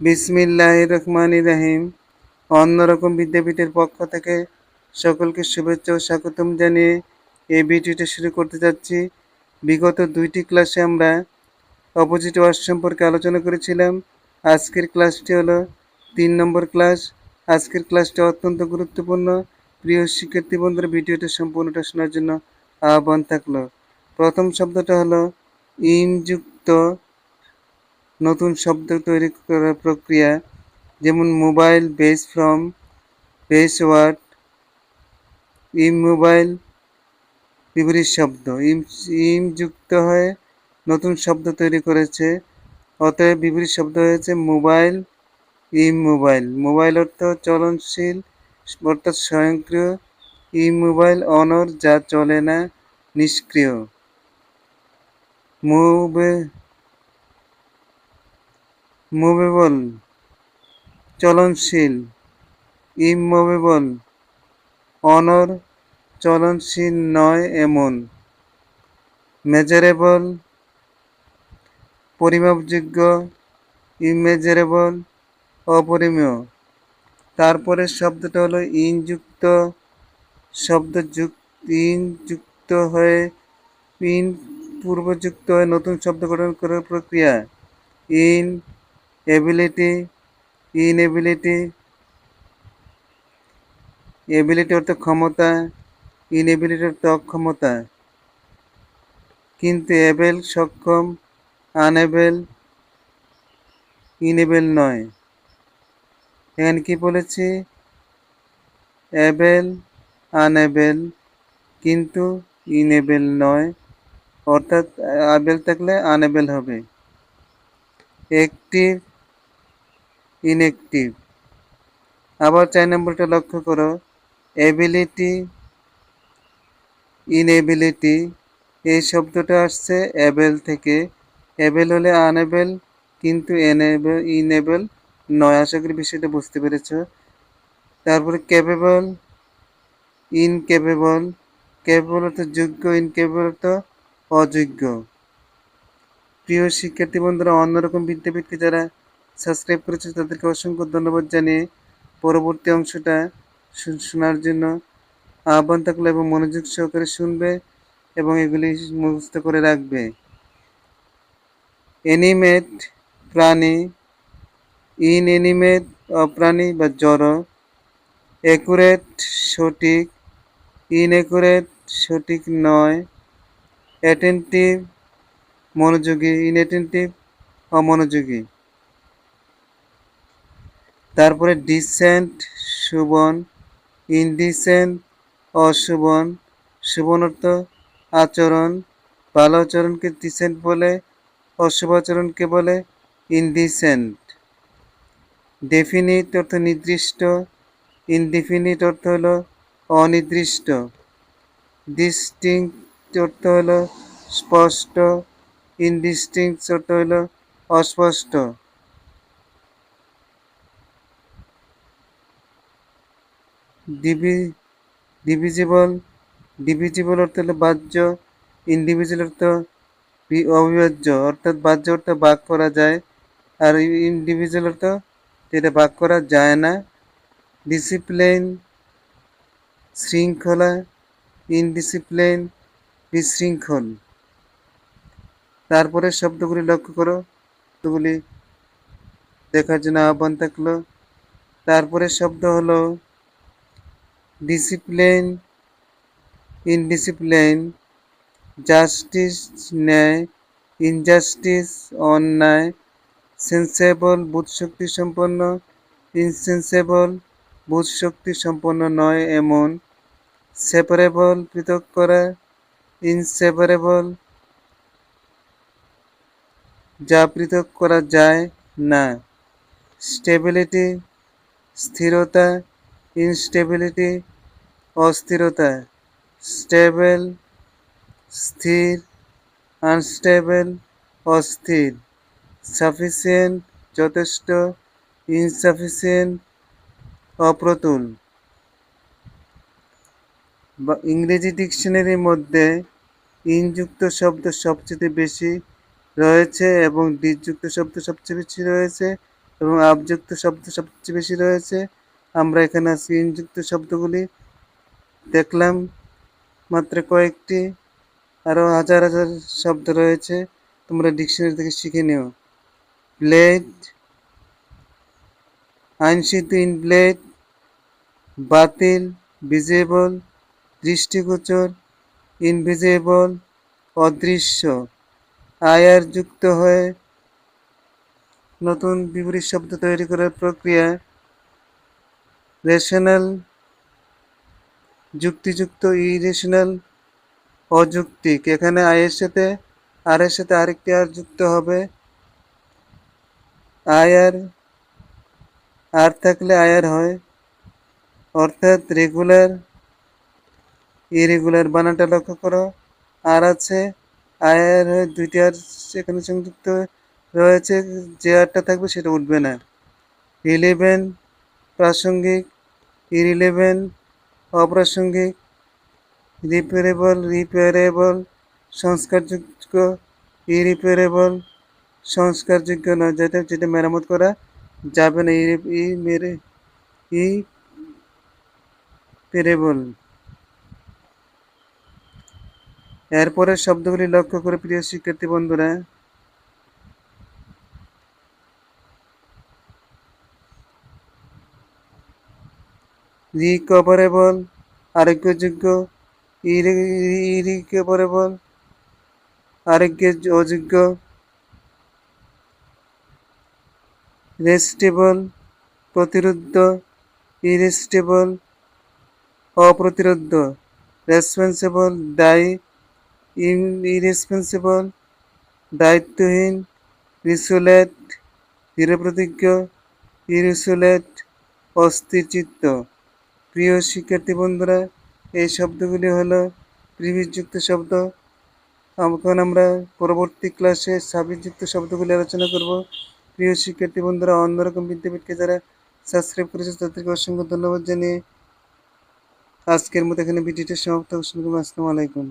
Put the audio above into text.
বিসমিল্লাহ রহমান রাহিম। অন্যরকম বিদ্যাপীঠের পক্ষ থেকে সকলকে শুভেচ্ছা ও স্বাগতম জানিয়ে এই ভিডিওটা শুরু করতে যাচ্ছি। বিগত দুইটি ক্লাসে আমরা অপোজিট ওয়ার্ড সম্পর্কে আলোচনা করেছিলাম। আজকের ক্লাসটি হলো তিন নম্বর ক্লাস। আজকের ক্লাসটি অত্যন্ত গুরুত্বপূর্ণ। প্রিয় শিক্ষার্থী বন্ধুরা, ভিডিওটা সম্পূর্ণটা শোনার জন্য আহ্বান থাকল। প্রথম শব্দটা হলো ইনযুক্ত নতুন শব্দ তৈরি করার প্রক্রিয়া, যেমন mobile base form, base word immobile বিপরীত শব্দ। ইম ইম যুক্ত হয়ে নতুন শব্দ তৈরি করেছে, অতএব বিপরীত শব্দ হয়েছে মোবাইল, ইম মোবাইল। মোবাইল অর্থ চলনশীল, অর্থাৎ স্বয়ংক্রিয়। ই মোবাইল অনর, যা চলে না, নিষ্ক্রিয়। মুভে মুভেবল চলনশীল ইমুভেবল অনর চলনশীল নয় এমন মেজারেবল পরিমাপযোগ্য ইমেজারেবল অপরিমেয়। তারপরে শব্দটা হলো ইনযুক্ত শব্দ যুক্ত ইন হয়ে, ইন পূর্বযুক্ত হয়ে নতুন শব্দ গঠন করার প্রক্রিয়া। ইন এবিলিটি ইনএবিলিটি এবিলিটি অর্থ ক্ষমতা ইনএবিলিটি অর্থ অক্ষমতা। কিন্তু এবেল সক্ষম আনএবেল ইনেবেল নয়। এখানে কি বলেছি? এবেল আনএবেল কিন্তু ইনেবেল নয়। অর্থাৎ আবেল থাকলে আনএবেল হবে। অ্যাক্টিভ ইনঅ্যাক্টিভ আবার চার নম্বরটা লক্ষ্য করো। এবিলিটি ইনএবিলিটি এই শব্দটা আসছে অ্যাবেল থেকে। অ্যাবেল হলে আনএবেল কিন্তু এনেবেল ইনেবেল নয়। আশা করি বিষয়টা বুঝতে পেরেছ। তারপরে ক্যাপেবল ইনক্যাপেবল ক্যাপেবল অর্থ যোগ্য ইনক্যাপেবল অর্থ অযোগ্য। প্রিয় শিক্ষার্থী বন্ধুরা, অন্যরকম বিদ্যাপীঠকে যারা সাবস্ক্রাইব করেছে, তাদেরকে অসংখ্য ধন্যবাদ জানিয়ে পরবর্তী অংশটা শোনার জন্য আহ্বান থাকলে এবং মনোযোগ সহকারে শুনবে এবং এগুলি মুখস্থ করে রাখবে। অ্যানিমেট প্রাণী ইন অ্যানিমেট অপ্রাণী বা জড় অ্যাকুরেট সঠিক ইনঅ্যাকুরেট সঠিক নয়, অ্যাটেন্টিভ মনোযোগী, ইনঅ্যাটেন্টিভ অমনোযোগী। তারপরে ডিসেন্ট সুবন ইনডিসেন্ট অশুভন শুভন অর্থ আচরণ ভালো আচরণকে ডিসেন্ট বলে, অশুভ আচরণকে বলে, ইনডিসেন্ট। ডেফিনিট অর্থ নির্দিষ্ট, ইনডিফিনিট অর্থ হলো অনির্দিষ্ট। ডিস্টিংক্ট অর্থ হলো স্পষ্ট, ইনডিস্টিংক্ট অর্থ হলো অস্পষ্ট। ডিভি, ডিভিজিবল ডিভিজিবল অর্থ হলো বাহ্য, ইন্ডিভিজুয়াল অর্থ অবিভাজ্য, অর্থাৎ বাহ্য অর্থ ভাগ করা যায়, আর ইন্ডিভিজুয়াল অর্থ যেটা ভাগ করা যায় না। ডিসিপ্লিন, শৃঙ্খলা, ইনডিসিপ্লিন, বিশৃঙ্খল। তারপরে শব্দগুলি লক্ষ্য করো। শব্দগুলি দেখার জন্য আহ্বান থাকল। তারপরে শব্দ হলো ডিসিপ্লিন ইনডিসিপ্লিন জাস্টিস ন্যায় ইনজাস্টিস অন্যায় সেন্সেবল বুধশক্তি সম্পন্ন ইনসেন্সেবল বুধশক্তি সম্পন্ন নয় এমন সেপারেবল পৃথক করা ইনসেপারেবল যা পৃথক করা যায় না স্টেবিলিটি স্থিরতা ইনস্টেবিলিটি, অস্থিরতা, স্টেবল, স্থির, আনস্টেবল, অস্থির, সাফিসিয়েন্ট, যথেষ্ট, ইনসাফিসিয়েন্ট, অপ্রতুল। বা ইংরেজি ডিকশনারির মধ্যে ইনযুক্ত শব্দ সবচেয়ে বেশি রয়েছে এবং ডিযুক্ত শব্দ সবচেয়ে বেশি রয়েছে এবং আপযুক্ত শব্দ সবচেয়ে বেশি রয়েছে। আমরা এখানে আজকে ইনযুক্ত শব্দগুলি দেখলাম। মাত্র কয়েকটি আরও হাজার হাজার শব্দ রয়েছে। তোমরা ডিকশনারি থেকে শিখে নিও। ব্লেড আইনসিদ্ধ ইন ব্লেড, বাতিল, ভিজেবল, দৃষ্টিগোচর, ইনভিজিবল, অদৃশ্য। আয়ার যুক্ত হয়ে নতুন বিপরীত শব্দ তৈরি করার প্রক্রিয়া রেশনাল, যুক্তিযুক্ত ইরেশনাল অযৌক্তিক। এখানে আয়ের সাথে আর এর সাথে আরেকটি আর যুক্ত হবে। আয়ার আর থাকলে আয়ার হয়। অর্থাৎ রেগুলার ইরেগুলার বানানটা লক্ষ্য করো। আর আছে আয়ার হয়ে দুইটি আর সেখানে সংযুক্ত রয়েছে। যে আরটা থাকবে সেটা উঠবে না। ইলেভেন প্রাসঙ্গিক ইরিলেভেন অপ্রাসঙ্গিক রিপেয়ারেবল রিপেয়ারেবল সংস্কারযোগ্য ইরিপেয়ারেবল সংস্কারযোগ্য নয়। যেটা যেটা মেরামত করা যাবে না। ই মেরে ই পেরেবল এরপরের শব্দগুলি লক্ষ্য করে প্রিয় শিক্ষার্থী বন্ধুরা রিকভারেবল আরোগ্যযোগ্য ইরিকভারেবল আরোগ্য অযোগ্য রেস্টেবল প্রতিরোধ ইরেস্টেবল অপ্রতিরোধ রেসপন্সিবল দায়ী ইন দায়িত্বহীন রিসুলেট নিরপ্রতিজ্ঞ ইরিসুলেট অস্থিরচিত্ত প্রিয় শিক্ষার্থী বন্ধুরা, এই শব্দগুলি হলো প্রিভিযুক্ত শব্দ। এখন আমরা পরবর্তী ক্লাসে সাবিযুক্ত শব্দগুলি আলোচনা করব। প্রিয় শিক্ষার্থী বন্ধুরা, অন্যরকম বিদ্যাপীঠকে যারা সাবস্ক্রাইব করেছে, তাদেরকে অসংখ্য ধন্যবাদ জানিয়ে আজকের মতো এখানে ভিডিওটি সমাপ্ত। আসসালামু আলাইকুম।